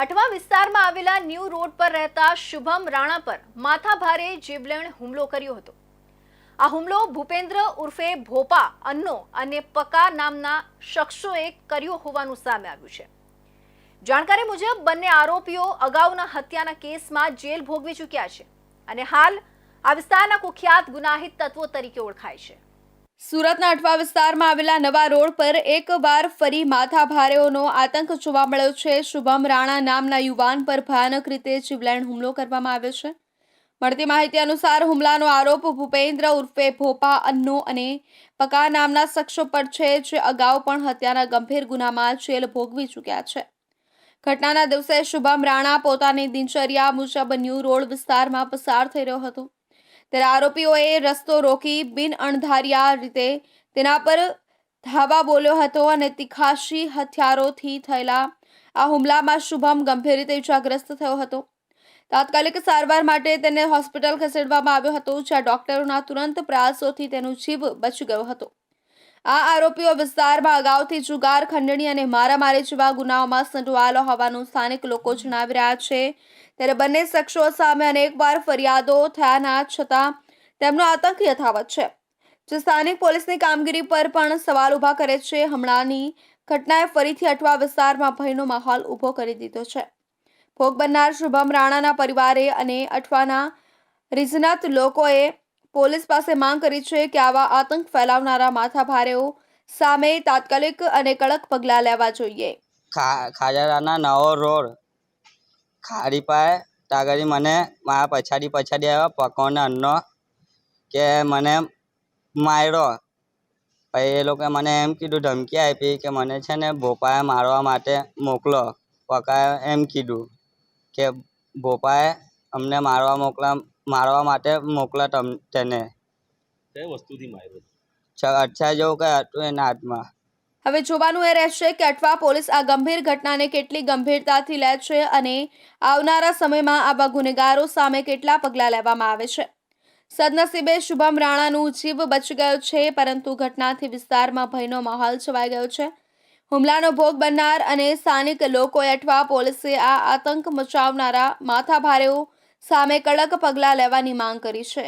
અઠવા વિસ્તારમાં આવેલા new road પર રહેતા શુભમ રાણા પર માથાભારે જીવલેણ હુમલો કર્યો હતો. આ હુમલો ભૂપેન્દ્ર ઉર્ફે ભોપા, અન્નો અને પકા નામના શખ્સોએ કર્યો હોવાનું સામે આવ્યું છે. જાણકારી મુજબ બંને આરોપીઓ અગાઉના હત્યાના કેસમાં જેલ ભોગવી ચૂક્યા છે અને હાલ આ વિસ્તારના કુખ્યાત ગુનાહિત તત્વો તરીકે ઓળખાય છે. સુરતના અઠવા વિસ્તારમાં આવેલા નવા રોડ પર એકવાર ફરી માથાભારેઓનો આતંક જોવા મળ્યો છે. શુભમ રાણા નામના યુવાન પર ભયાનક રીતે જીવલેણ હુમલો કરવામાં આવ્યો છે. મળતી માહિતી અનુસાર હુમલાનો આરોપ ભૂપેન્દ્ર ઉર્ફે ભોપા અન્નો અને પકા નામના શખ્સો પર છે, જે અગાઉ પણ હત્યાના ગંભીર ગુનામાં જેલ ભોગવી ચૂક્યા છે. ઘટનાના દિવસે શુભમ રાણા પોતાની દિનચર્યા મુજબ ન્યૂ રોડ વિસ્તારમાં પસાર થઈ રહ્યો હતો. ત્યારે આરોપીઓએ રસ્તો રોકી બિન અણધાર્યા રીતે તેના પર ધાવા બોલ્યો હતો અને તીખાશી હથિયારોથી થયેલા આ હુમલામાં શુભમ ગંભીર રીતે ઇજાગ્રસ્ત થયો હતો. તાત્કાલિક સારવાર માટે તેને હોસ્પિટલ ખસેડવામાં આવ્યો હતો, જ્યાં ડોક્ટરોના તુરંત પ્રયાસોથી તેનું જીવ બચી ગયો હતો. આ આરોપીઓ વિસ્તારમાં અગાઉથી જુગાર, ખંડણી અને મારામારી જેવા ગુનાઓમાં સંડોવાયેલો હોવાનું સ્થાનિક લોકો જણાવી રહ્યા છે. ત્યારે બંને શખ્સો સામે અનેકવાર ફરિયાદો થયાના છતાં તેમનો આતંક યથાવત છે. જે સ્થાનિક પોલીસની કામગીરી પર પણ સવાલ ઊભા કરે છે. હમણાંની ઘટનાએ ફરીથી અટવા વિસ્તારમાં ભયનો માહોલ ઊભો કરી દીધો છે. ભોગ બનનાર શુભમ રાણાના પરિવારે અને અઠવાના રિઝનત લોકોએ પોલીસ પાસે માંગ કરી છે કે આવા આતંક ફેલાવનારા માથાભારેઓ સામે તાત્કાલિક અને કડક પગલાં લેવા જોઈએ. ખાજરાના નવો રોડ. ખાડી પાસે તાગરી મને મારા પછાડી પછાડી આવ્યો, પકોને અન્નો કે મને માર્યો. પછી એ લોકોએ મને એમ કીધું, ધમકી આપી કે મને છે ને ભોપાએ મારવા માટે મોકલો. પકાએ એમ કીધું કે ભોપાએ અમને મારવા મોકલા મારવા માટે મોકલા તમ તેને. કઈ વસ્તુથી માર્યો અચ્છા જેવું કંઈ હતું એના હાથમાં. હવે જોવાનું એ રહેશે કે અઠવા પોલીસ આ ગંભીર ઘટનાને કેટલી ગંભીરતાથી લે છે અને આવનારા સમયમાં આવા ગુનેગારો સામે કેટલા પગલાં લેવામાં આવે છે. સદનસીબે શુભમ રાણાનું જીવ બચી ગયો છે પરંતુ ઘટનાથી વિસ્તારમાં ભયનો માહોલ છવાઈ ગયો છે. હુમલાનો ભોગ બનનાર અને સ્થાનિક લોકોએ અઠવા પોલીસે આ આતંક મચાવનારા માથાભારેઓ સામે કડક પગલાં લેવાની માંગ કરી છે.